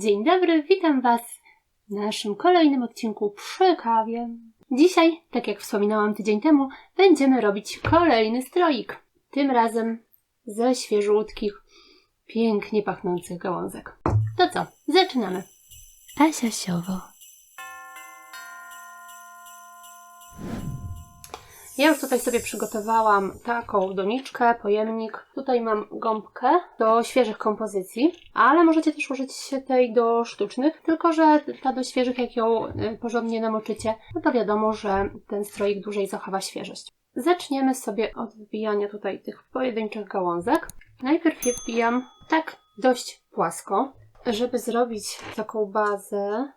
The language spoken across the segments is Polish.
Dzień dobry, witam Was w naszym kolejnym odcinku przy kawie. Dzisiaj, tak jak wspominałam tydzień temu, będziemy robić kolejny stroik. Tym razem ze świeżutkich, pięknie pachnących gałązek. To co, zaczynamy. Asia Siowo. Ja już tutaj sobie przygotowałam taką doniczkę, pojemnik. Tutaj mam gąbkę do świeżych kompozycji, ale możecie też użyć tej do sztucznych, tylko że ta do świeżych, jak ją y, porządnie namoczycie, no to wiadomo, że ten stroik dłużej zachowa świeżość. Zaczniemy sobie od wbijania tutaj tych pojedynczych gałązek. Najpierw je wbijam tak dość płasko, żeby zrobić taką bazę.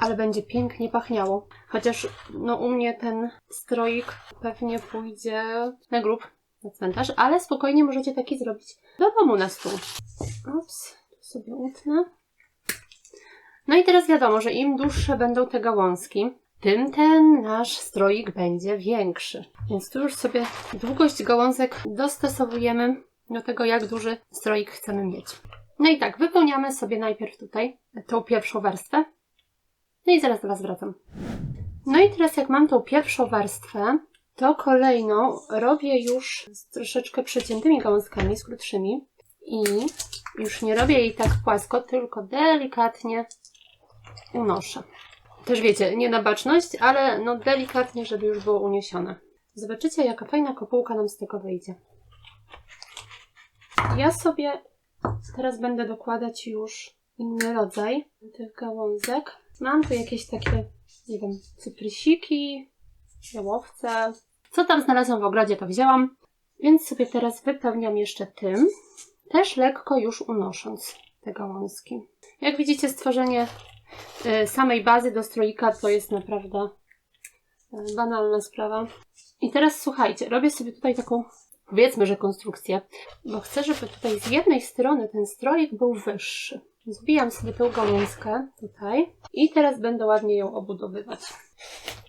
Ale będzie pięknie pachniało. Chociaż no u mnie ten stroik pewnie pójdzie na grób, na cmentarz, ale spokojnie możecie taki zrobić do domu na stół. Ups, tu sobie utnę. No i teraz wiadomo, że im dłuższe będą te gałązki, tym ten nasz stroik będzie większy. Więc tu już sobie długość gałązek dostosowujemy do tego, jak duży stroik chcemy mieć. No i tak, wypełniamy sobie najpierw tutaj tą pierwszą warstwę. No i zaraz do Was wracam. No i teraz jak mam tą pierwszą warstwę, to kolejną robię już z troszeczkę przeciętymi gałązkami, z krótszymi. I już nie robię jej tak płasko, tylko delikatnie unoszę. Też wiecie, nie na baczność, ale no delikatnie, żeby już było uniesione. Zobaczycie, jaka fajna kopułka nam z tego wyjdzie. Ja sobie teraz będę dokładać już inny rodzaj tych gałązek. Mam tu jakieś takie, nie wiem, cyprysiki, jałowce. Co tam znalazłam w ogrodzie, to wzięłam. Więc sobie teraz wypełniam jeszcze tym, też lekko już unosząc te gałązki. Jak widzicie, stworzenie y, samej bazy do stroika to jest naprawdę y, banalna sprawa. I teraz słuchajcie, robię sobie tutaj taką, powiedzmy, że konstrukcję, bo chcę, żeby tutaj z jednej strony ten stroik był wyższy. Zbijam sobie tą gałązkę tutaj i teraz będę ładnie ją obudowywać.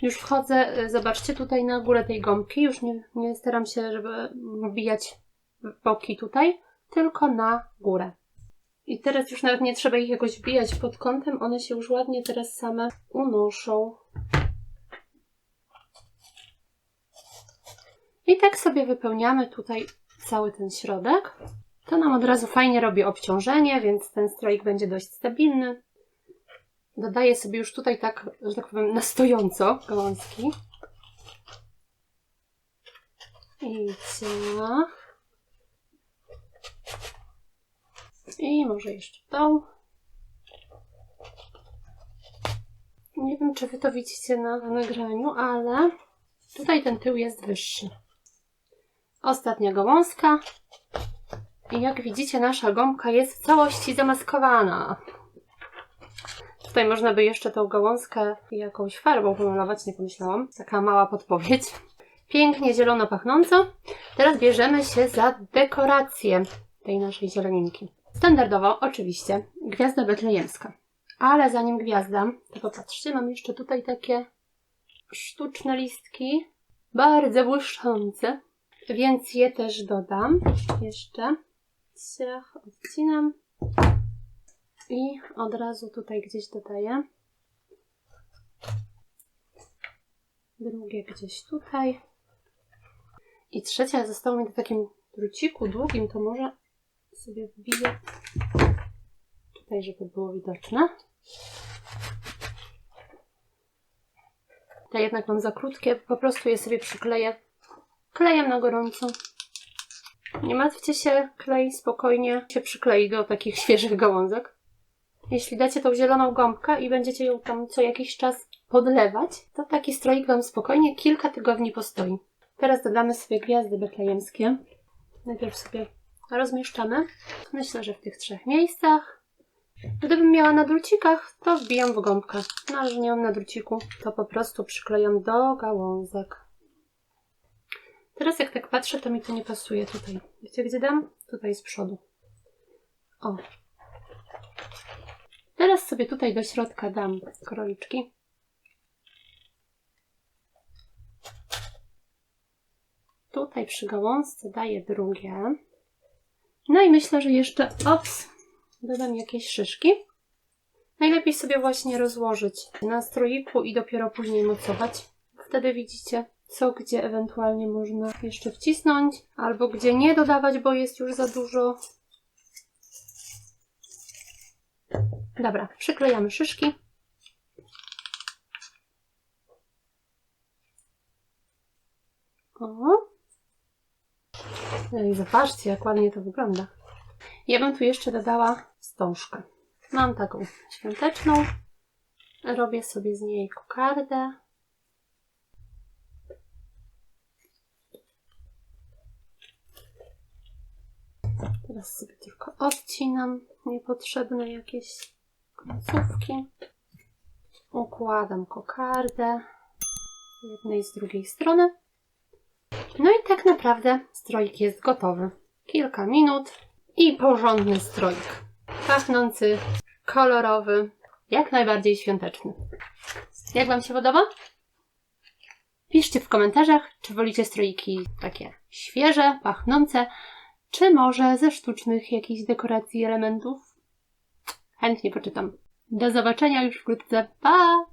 Już wchodzę, y, zobaczcie tutaj na górę tej gąbki, już nie, nie staram się, żeby wbijać boki tutaj, tylko na górę. I teraz już nawet nie trzeba ich jakoś wbijać pod kątem, one się już ładnie teraz same unoszą. I tak sobie wypełniamy tutaj cały ten środek. To nam od razu fajnie robi obciążenie, więc ten stroik będzie dość stabilny. Dodaję sobie już tutaj tak, że tak powiem, na stojąco gałązki. I ciach. I może jeszcze tą. Nie wiem, czy wy to widzicie na nagraniu, ale tutaj ten tył jest wyższy. Ostatnia gałązka. I jak widzicie, nasza gąbka jest w całości zamaskowana. Tutaj można by jeszcze tą gałązkę jakąś farbą pomalować, nie pomyślałam. Taka mała podpowiedź. Pięknie zielono pachnąco. Teraz bierzemy się za dekorację tej naszej zieleninki. Standardowo, oczywiście, gwiazda betlejemska. Ale zanim gwiazda, to popatrzcie, mam jeszcze tutaj takie sztuczne listki, bardzo błyszczące, więc je też dodam jeszcze. Ciach, odcinam i od razu tutaj gdzieś dodaję. Drugie gdzieś tutaj. I trzecia zostało mi na takim druciku długim, to może sobie wbiję tutaj, żeby było widoczne. Te jednak mam za krótkie, po prostu je sobie przykleję klejem na gorąco. Nie martwcie się, klej spokojnie się przyklei do takich świeżych gałązek. Jeśli dacie tą zieloną gąbkę i będziecie ją tam co jakiś czas podlewać, to taki stroik Wam spokojnie kilka tygodni postoi. Teraz dodamy sobie gwiazdy betlejemskie. Najpierw sobie rozmieszczamy. Myślę, że w tych trzech miejscach. Gdybym miała na drucikach, to wbijam w gąbkę. No, że nie mam na druciku, to po prostu przyklejam do gałązek. Teraz jak tak patrzę, to mi to nie pasuje tutaj. Wiecie gdzie dam? Tutaj z przodu. O. Teraz sobie tutaj do środka dam króliczki. Tutaj przy gałązce daję drugie. No i myślę, że jeszcze, ops, dodam jakieś szyszki. Najlepiej sobie właśnie rozłożyć na stroiku i dopiero później mocować. Wtedy widzicie, co gdzie ewentualnie można jeszcze wcisnąć, albo gdzie nie dodawać, bo jest już za dużo. Dobra, przyklejamy szyszki. O. No i zobaczcie, jak ładnie to wygląda. Ja bym tu jeszcze dodała wstążkę. Mam taką świąteczną. Robię sobie z niej kokardę. Teraz sobie tylko odcinam niepotrzebne jakieś końcówki. Układam kokardę jednej z drugiej strony. No i tak naprawdę stroik jest gotowy. Kilka minut i porządny stroik. Pachnący, kolorowy, jak najbardziej świąteczny. Jak Wam się podoba? Piszcie w komentarzach, czy wolicie stroiki takie świeże, pachnące, czy może ze sztucznych jakichś dekoracji, elementów. Chętnie poczytam. Do zobaczenia już wkrótce. Pa!